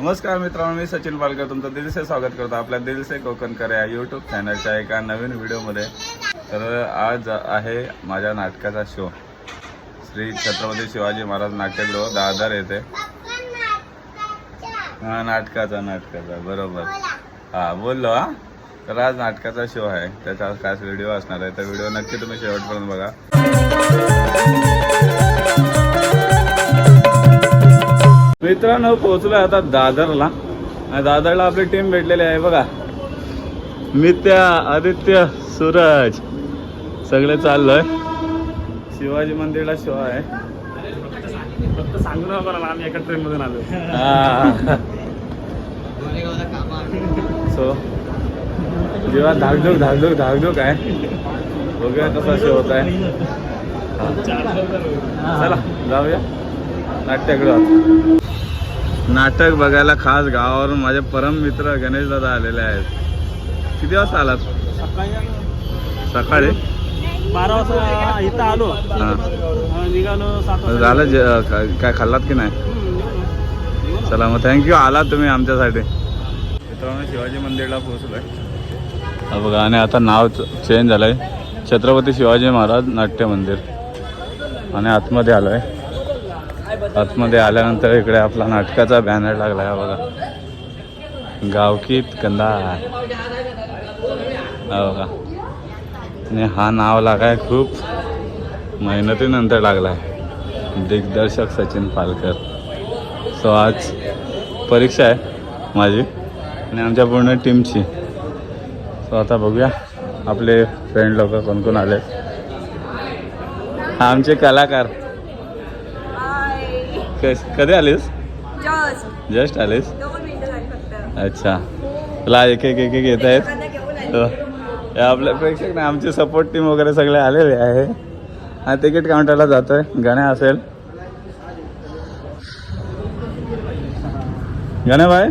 नमस्कार मित्रांनो मी सचिन पालकर. तुमचं दिलसे स्वागत करतो आपल्या दिलसे कोकणकर या यूट्यूब चॅनलच्या एका नवीन व्हिडिओमध्ये तर आज आहे माझ्या नाटकाचा शो श्री छत्रपती शिवाजी महाराज नाट्यगृह दादर येते हा नाटकाचा नाटकाचा. बरोबर. हा बोललो हा. तर आज नाटकाचा शो आहे. त्याचा खास व्हिडिओ असणार आहे. तर व्हिडिओ नक्की तुम्ही शेवटपर्यंत बघा. मित्रांनो पोहोचलोय आता दादरला. आणि दादरला आपली टीम भेटलेली आहे. बघा. मित्या आदित्य सूरज. सगळे चाललोय. शिवाजी मंदिरला शो आहे. फक्त सांगू नका मला आम्ही एका ट्रेन मधून आलो सो जेव्हा धाकधूक धाकधूक धाकधूक आहे बघूया कसा शो होत आहे. चला जाऊया. नाट्यगृहात. नाटक बघायला खास गावावरून माझे परम मित्र गणेश दादा आलेले आहेत. किती वाजता आलात? सकाळी बारा वाजता इथं आलो. निघालो झालं जे- काय खाल्लात की नाही? चला मग थँक्यू आलात तुम्ही आमच्यासाठी. मित्रांनो शिवाजी मंदिरला पोहोचलोय. हा बघा आणि आता नाव चेंज झालंय. छत्रपती शिवाजी महाराज नाट्य मंदिर आणि आतमध्ये आलोय. आतमध्ये आल्यानंतर इकडे आपला नाटकाचा बॅनर लागला आहे बघा. गावकीत कंदार बघा. आणि हा नाव लागाय खूप मेहनतीनंतर लागला आहे दिग्दर्शक सचिन पालकर. सो आज परीक्षा आहे माझी आणि आमच्या पूर्ण टीमची सो आता बघूया आपले फ्रेंड लोक कोण कोण आले हा आमचे कलाकार. कस कधी आलीस? जस्ट. आलीस? अच्छा. तुला एक एक एक एक येत आहेत. हो. हे आपले प्रेक्षक नाही आमची सपोर्ट टीम वगैरे सगळे आलेले आहे. हा तिकीट काउंटरला जातोय. गण्या असेल. गण्या भाई?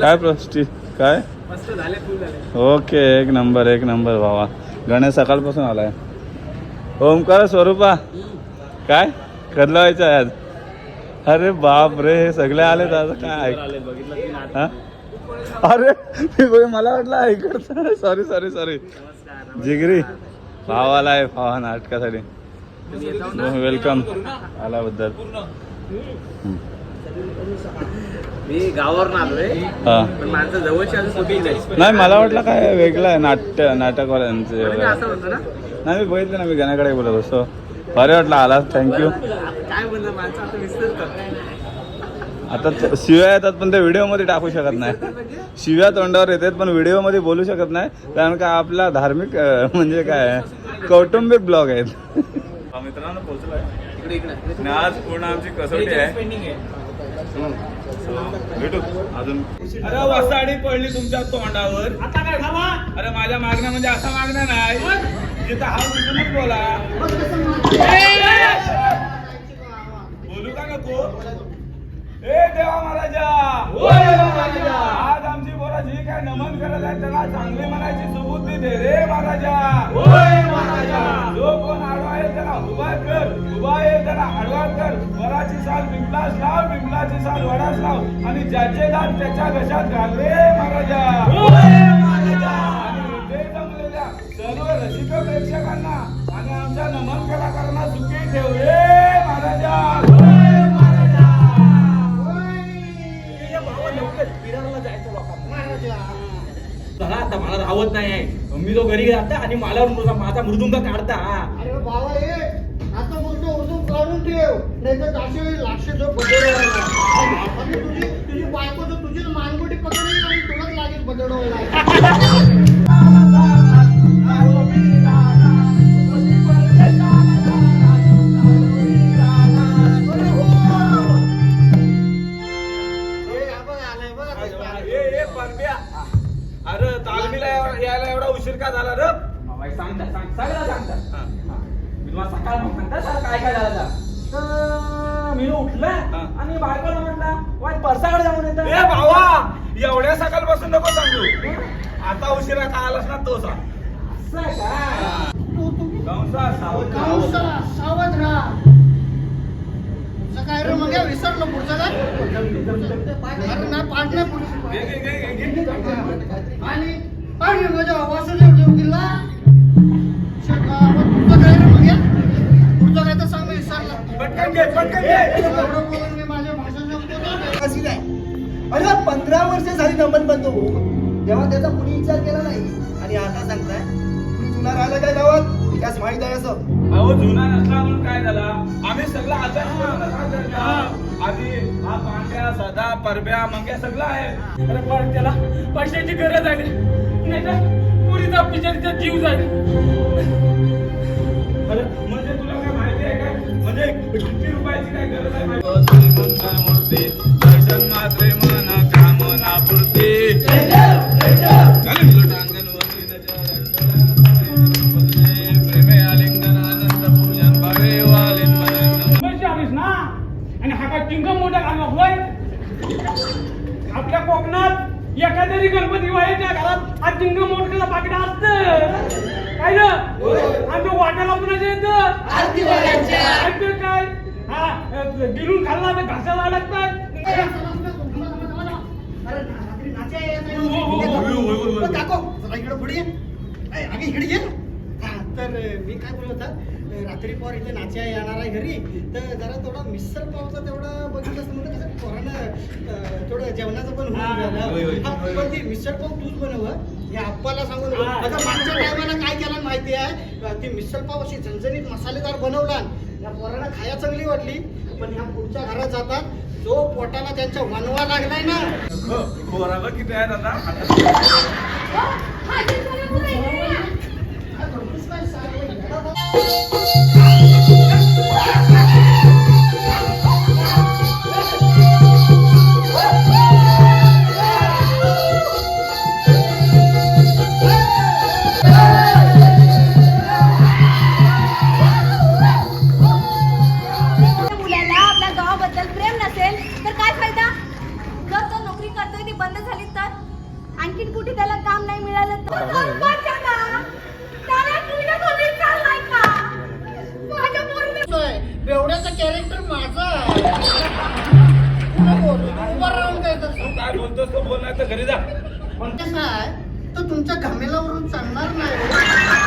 काय प्रस्टी काय? मस्त झाले फुल झाले. ओके एक नंबर एक नंबर भावा गणेश सकाळपासून आलाय. ओमकार स्वरूपा. काय? कदला व्हायचं आहे आज? अरे बाप रे हे सगळे आले आज काय आले बघितलं की नाटक. हा? अरे मला वाटलं इकडचं सॉरी सॉरी सॉरी जिगरी भाव आलाय भावा नाटकासाठी? वेलकम आल्याबद्दल हम्म. मी गावावरून आलोय पण माझं जवळची अजून कुठेही नाही मला वाटलं काय वेगळं आहे नाट्य नाटकवाल्यांचे पण मी वगैरे. असं म्हणतो ना नाही मी बघितलं ना मी गाण्याकडे बोलत असतो भारी वाटलं आला. थँक्यू काय बोललं माणसं आता विसरतात आता त- शिव्या येतात पण ते व्हिडिओमध्ये टाकू शकत नाही. शिव्या तोंडावर येतात पण व्हिडिओमध्ये बोलू शकत नाही. कारण का आपला धार्मिक म्हणजे काय कौटुंबिक ब्लॉग आहेत. मित्रांनो पोहोचलोय. इकडे इकडे. आणि आज पूर्ण आमची कसोटी आहे. पेंडिंग आहे. भेटू अजून. अरे वसाडी पडली तुमच्या तोंडावर. आता काय झाला अरे माझ्या मागण्या म्हणजे असा मागण्या नाही. हा उठूनच बोला. बोलू का नको? ए देवा महाराजा. आज आमची पोरं जी काय नमन करत आहे त्याला चांगली म्हणायची सुबुद्धी दे रे महाराजा. जो कोण आडवा आहे त्याला उभा कर. उभा आहे त्याला आडवा कर. वराची साल बिंबलास लाव बिंबलाची साल वडास लाव. आणि ज्याचे दात त्याच्या घशात घाल रे महाराजा. मला राहत नाही आहे. मी तो घरी जाता आणि मला माझा मृदुंग काढता. अरे बाबा ये आता बोलतो उर्दून काढून ठेव. नाही तर काशी लागशे जो बदल तुझी तुझी बायको तुझी मानगुटी पकडली आणि तुलाच लागेल बदलवायला. तालमीला यायला एवढा उशीर का झाला रे? सांगता सांग सगळं सांगता. मी तुम्हाला सकाळ सांगता सर काय काय झालं तर मी उठला. आणि बायकोला म्हटला वाईट परसाकडे जाऊन येतं. ए भावा एवढ्या सकाळपासून नको सांगू. आता उशिरा का आलास ना तो सांग. असं का तू तू. कंसा सावध कंसाला सावध राहा. काय रे मग विसरलो पुढचं काय? अरे आणि माझ्या पुढचं काय रे मग? पुढचं काय तर सांग मी मी माझ्या भाषा. कशी काय अरे पंधरा वर्ष झाली नंबर बंद हो तेव्हा त्याचा कुणी विचार केला नाही. आणि आता सांगताय तुम्ही जुना राहिला काय गावात? त्यास माहीत आहे असं. अहो जुना नसला म्हणून काय झाला? आम्ही सगळं आता पांढऱ्या सदा परब्या मंग्या सगळं आहे. अरे पण त्याला पैशाची गरज आहे. नाही तर पुरीचा बिचारीचा जीव जाईल. अरे म्हणजे तुला काय माहिती आहे काय म्हणजे किती रुपयाची काय गरज आहे? ये. ए, अगे इकडे ये. हा, तर अ, मी काय बोलत रात्री पोर इथे नाच्या येणार आहे घरी. तर जरा थोडा मिसळ पावचा तेवढा बघितलं असतं म्हणजे कसं पोरानं थोडं जेवणाचं पण हा, होऊन. हा, मिसळ पाव तूच बनव हं. या आप्पाला सांगून नको. हा. आता मागच्या टायमाला काय केलं माहिती आहे. ती मिसळ पाव अशी झणझणीत मसालेदार बनवला. या पोरांना खाया चांगली वाटली. पण ह्या पुढच्या घरात जातात. जो पोटाला त्यांच्या वनवा लागलाय ना. पोराला किती आहेत आता तर घरी जा. पण तो तुमच्या घमेलावरून चालणार नाही.